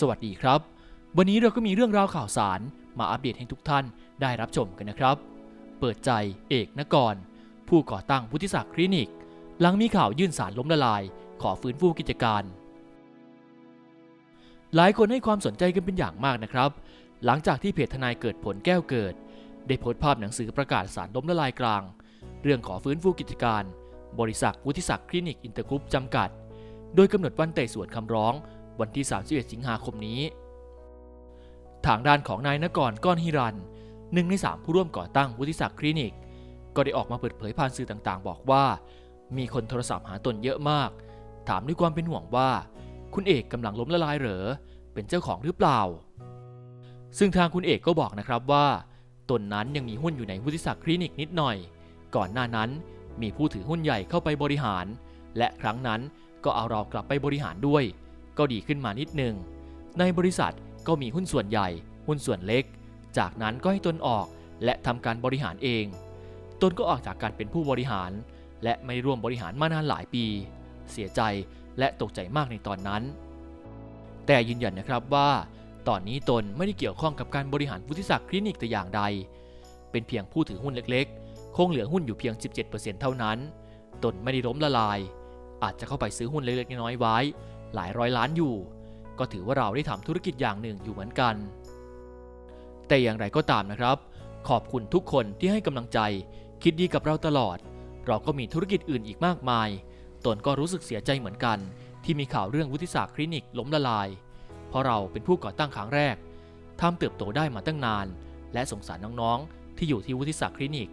สวัสดีครับ วันนี้เราก็มีเรื่องราวข่าวสารมาอัปเดตให้ทุกท่านได้รับชมกันนะครับ เปิดใจเอกนกร ผู้ก่อตั้งวุฒิศักดิ์คลินิก หลังมีข่าวยื่นสารล้มละลาย ขอฟื้นฟูกิจการ หลายคนให้ความสนใจกันเป็นอย่างมากนะครับ หลังจากที่เพจทนายเกิดผลแก้วเกิด ได้โพสต์ภาพหนังสือประกาศสารล้มละลายกลาง เรื่องขอฟื้นฟูกิจการ บริษัทวุฒิศักดิ์คลินิกอินเตอร์กรุ๊ปจำกัด โดยกำหนดวันไต่สวนคำร้อง วันที่ 31 สิงหาคมนี้ ทางด้านของนายนกรก้อนฮิรันหนึ่งในสามผู้ร่วมก่อตั้งวุฒิศักดิ์คลินิก ก็ได้ออกมาเปิดเผยผ่านสื่อต่างๆ บอกว่า มีคนโทรศัพท์หาตนเยอะมาก ถามด้วยความเป็นห่วงว่า คุณเอกกำลังล้มละลายเหรอเป็นเจ้าของหรือเปล่า ซึ่งทางคุณเอกก็บอกนะครับว่าตนนั้นยังมีหุ้นอยู่ในวุฒิศักดิ์คลินิกนิดหน่อย ก่อนหน้านั้นมีผู้ถือหุ้นใหญ่เข้าไปบริหาร และครั้งนั้นก็เอาเรากลับไปบริหารด้วย ก็ดีขึ้นมานิดหนึ่งในบริษัทก็มีหุ้นส่วนใหญ่ หุ้นส่วนเล็ก จากนั้นก็ให้ตนออกและทำการบริหารเอง ตนก็ออกจากการเป็นผู้บริหาร และไม่ร่วมบริหารมานานหลายปี เสียใจและตกใจมากในตอนนั้น แต่ยืนยันนะครับว่า ตอนนี้ตนไม่ได้เกี่ยวข้องกับการบริหารวุฒิศักดิ์คลินิกแต่อย่างใด เป็นเพียงผู้ถือหุ้นเล็กๆ คงเหลือหุ้นอยู่เพียง 17%เท่านั้น ตนไม่ได้ล้มละลาย อาจจะเข้าไปซื้อหุ้นเล็กๆน้อยๆไว้ หลายร้อยล้านอยู่ ก็ถือว่าเราได้ทำธุรกิจอย่างหนึ่งอยู่เหมือนกัน แต่อย่างไรก็ตามนะครับ ขอบคุณทุกคนที่ให้กำลังใจ คิดดีกับเราตลอด เราก็มีธุรกิจอื่นอีกมากมาย ตนก็รู้สึกเสียใจเหมือนกัน ที่มีข่าวเรื่องวุฒิศักดิ์คลินิกล้มละลาย เพราะเราเป็นผู้ก่อตั้งครั้งแรกทำเติบโตได้มาตั้งนาน และสงสารน้องๆ ที่อยู่ที่วุฒิศักดิ์คลินิก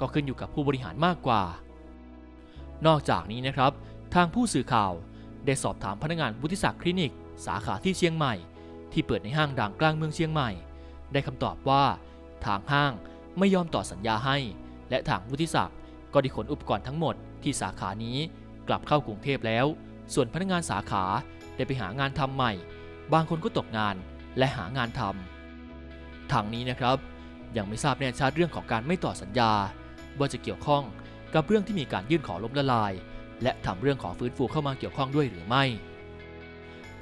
ก็ขึ้นอยู่กับผู้บริหารมากกว่า นอกจากนี้นะครับ ทางผู้สื่อข่าว ได้สอบถามพนักงานวุฒิศักดิ์คลินิก สาขาที่เชียงใหม่ ที่เปิดในห้างดังกลางเมืองเชียงใหม่ ได้คำตอบว่า ทางห้างไม่ยอมต่อสัญญาให้ และทางวุฒิศักดิ์ก็ได้ขนอุปกรณ์ทั้งหมดที่สาขานี้กลับเข้ากรุงเทพแล้ว ส่วนพนักงานสาขาได้ไปหางานทำใหม่ บางคนก็ตกงานและหางานทำทางนี้นะครับ ยังไม่ทราบแน่ชัดเรื่องของการไม่ต่อสัญญา ว่าจะเกี่ยวข้องกับเรื่องที่มีการยื่นขอล้มละลาย และทำเรื่องขอฟื้นฟูเข้ามาเกี่ยวข้องด้วยหรือไม่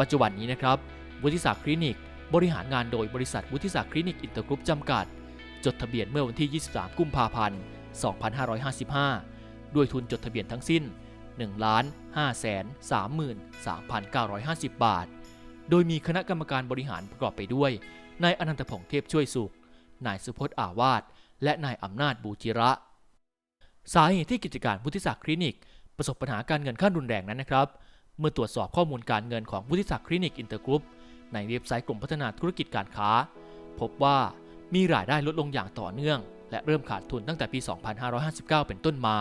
ปัจจุบันนี้นะครับวุฒิศักดิ์คลินิก บริหารงานโดยบริษัทวุฒิศักดิ์คลินิกอินเตอร์กรุ๊ปจำกัด จดทะเบียนเมื่อวันที่ 23 กุมภาพันธ์ 2555 ด้วยทุนจดทะเบียนทั้งสิ้น 1 5 3 3 950 บาท โดยมีคณะกรรมการบริหารประกอบไปด้วย นายอนันตพงษ์เทพช่วยสุข นายสุพจน์อาวาสและนายอำนาจบูจิระ สาเหตุที่กิจการวุฒิศักดิ์คลินิก ประสบปัญหาการเงินขั้นรุนแรงนั้นนะครับ เมื่อตรวจสอบข้อมูลการเงินของวุฒิศักดิ์คลินิกอินเตอร์กรุ๊ปในเว็บไซต์กรมพัฒนาธุรกิจการค้า พบว่ามีรายได้ลดลงอย่างต่อเนื่อง และเริ่มขาดทุนตั้งแต่ปี 2559 เป็นต้นมา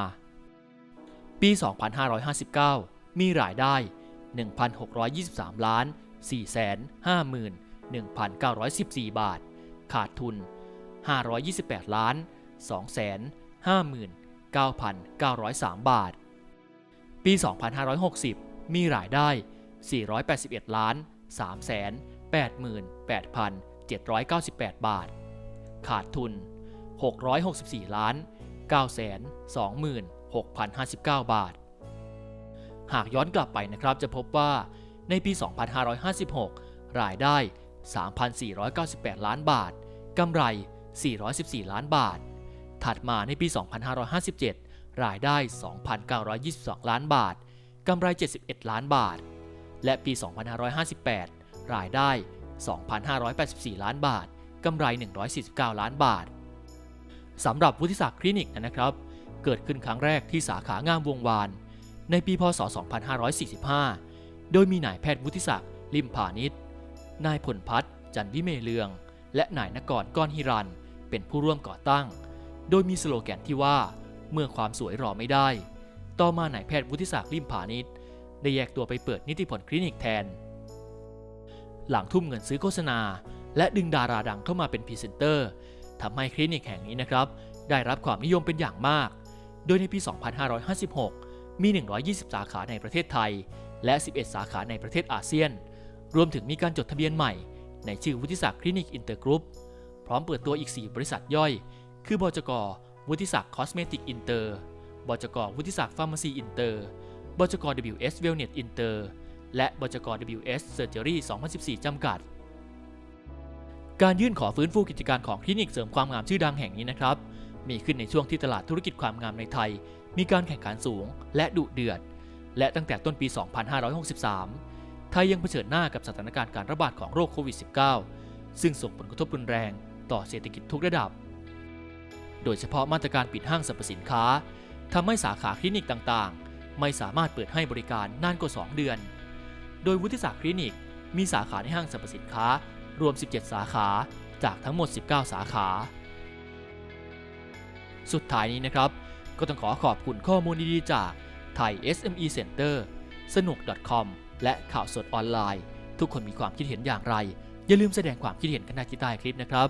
ปี 2559 มีรายได้ 1,623 ล้าน 451,914 บาท ขาดทุน 528 ล้าน 259,903 บาท ปี 2560 มีรายได้ 481 ล้าน 388,798 บาท ขาดทุน 664 ล้าน 926,059 บาท หากย้อนกลับไปนะครับจะพบว่าในปี 2556 รายได้ 3,498 ล้านบาท กำไร 414 ล้านบาท ถัดมาในปี 2557 รายได้ 2,922 ล้านบาท กำไร 71 ล้านบาท และปี 2558 รายได้ 2,584 ล้านบาท กำไร 149 ล้านบาท สำหรับวุฒิศักดิ์คลินิกนะครับ เกิดขึ้นครั้งแรกที่สาขางามวงวาน ในปีพศ 2545 โดยมีนายแพทย์วุฒิศักดิ์ลิมพานิชนายผลพัฒน์จันวิเมเลือง และนายนกรก้อนฮิรัน เป็นผู้ร่วมก่อตั้ง โดยมีสโลแกนที่ว่า เมื่อความสวยรอไม่ได้ ต่อมานายแพทย์วุฒิศักดิ์ลิมพานิชได้แยกตัวไปเปิดนิติผลคลินิกแทน หลังทุ่มเงินซื้อโฆษณา และดึงดาราดังเข้ามาเป็นพรีเซนเตอร์ทำให้คลินิกแห่งนี้นะครับ ได้รับความนิยมเป็นอย่างมาก โดยในปี 2556 มี 120 สาขาในประเทศไทย และ 11 สาขาในประเทศอาเซียน รวมถึงมีการจดทะเบียนใหม่ ในชื่อวุฒิศักดิ์คลินิกอินเตอร์กรุ๊ป พร้อมเปิดตัวอีก 4 บริษัทย่อย คือบจก วุฒิศักดิ์คอสเมติกอินเตอร์ บจกวุฒิศักดิ์ฟาร์มาซีอินเตอร์ บจก WS Wellness Inter และบจก WS Surgery 2014 จำกัด การยื่นขอฟื้นฟูกิจการของคลินิกเสริมความงามชื่อดังแห่งนี้นะครับ มีขึ้นในช่วงที่ตลาดธุรกิจความงามในไทย มีการแข่งขันสูงและดุเดือด และตั้งแต่ต้นปี 2563 ไทยยังเผชิญหน้ากับสถานการณ์การระบาดของโรคโควิด -19 ซึ่งส่งผลกระทบรุนแรงต่อเศรษฐกิจทุกระดับ โดยเฉพาะมาตรการปิดห้างสรรพสินค้าทำให้สาขาคลินิกต่างๆ ไม่สามารถเปิดให้บริการนานกว่า 2 เดือน โดยวุฒิศักดิ์คลินิกมีสาขาในห้างสรรพสินค้ารวม 17 สาขาจากทั้งหมด 19 สาขา สุดท้ายนี้นะครับ ก็ต้องขอขอบคุณข้อมูลดีๆจากไทย SME Center สนุก .com และข่าวสดออนไลน์ ทุกคนมีความคิดเห็นอย่างไร อย่าลืมแสดงความคิดเห็นกันได้ที่ใต้คลิปนะครับ